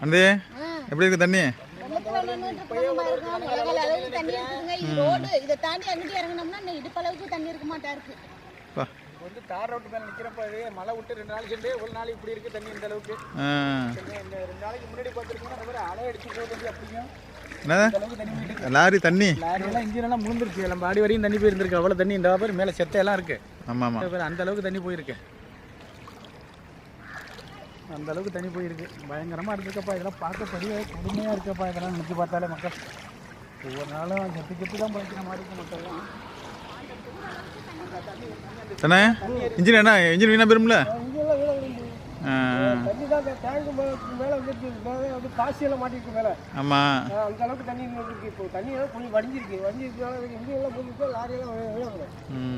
அண்ணே எப்படி இருக்கு தண்ணி. இது தாண்டி அங்கிட்டு இறங்குனோம்னா இடுப்பளவுக்கு தண்ணி இருக்க மாட்டா இருக்கு வந்து தார் ரோட்டு மேலே நிற்கிறப்ப மழை விட்டு ரெண்டு நாளைக்கு சென்று ஒரு நாள் இப்படி இருக்கு தண்ணி இந்த அளவுக்கு இந்த ரெண்டு நாளைக்கு முன்னாடி பார்த்துருக்கீங்கன்னா அந்த அலை அடிச்சு போகுது அப்படியும் லாரி தண்ணி. லாரியெல்லாம் இன்ஜின் எல்லாம் முழுந்துருச்சு நம்ம அடி வரையும் தண்ணி போயிருந்திருக்கு அவ்வளோ தண்ணி இந்த பேர் மேலே செத்தையெல்லாம் இருக்கு ஆமாம் ஆமாம் அந்த அளவுக்கு தண்ணி போயிருக்கு. அந்த அளவுக்கு தண்ணி போயிருக்கு. பயங்கரமாக இருந்திருக்கப்பா. இதெல்லாம் பார்க்க பெரிய கொடுமையாக இருக்கப்பா. இதெல்லாம் நினச்சி பார்த்தாலே மக்கள் ஒவ்வொரு நாளும் செத்து செத்து தான் பழைக்கிற மாதிரி இருக்கு மக்கள்லாம் தானே இன்ஜின் என்ன? இன்ஜின் வீணாக போயிரும்ல? தண்ணி தான் டேங்க் மேலே வந்துருக்கு. மேலே வந்து காசியெல்லாம் மாட்டிருக்கு மேலே. ஆமாம் அந்த அளவுக்கு தண்ணி இருக்கு இப்போ தண்ணி கொஞ்சம் வடிஞ்சிருக்கு. வடிஞ்சிருக்கனால இங்கே எல்லாம் போயிருக்கு லாரியெல்லாம் விழுந்து ம்.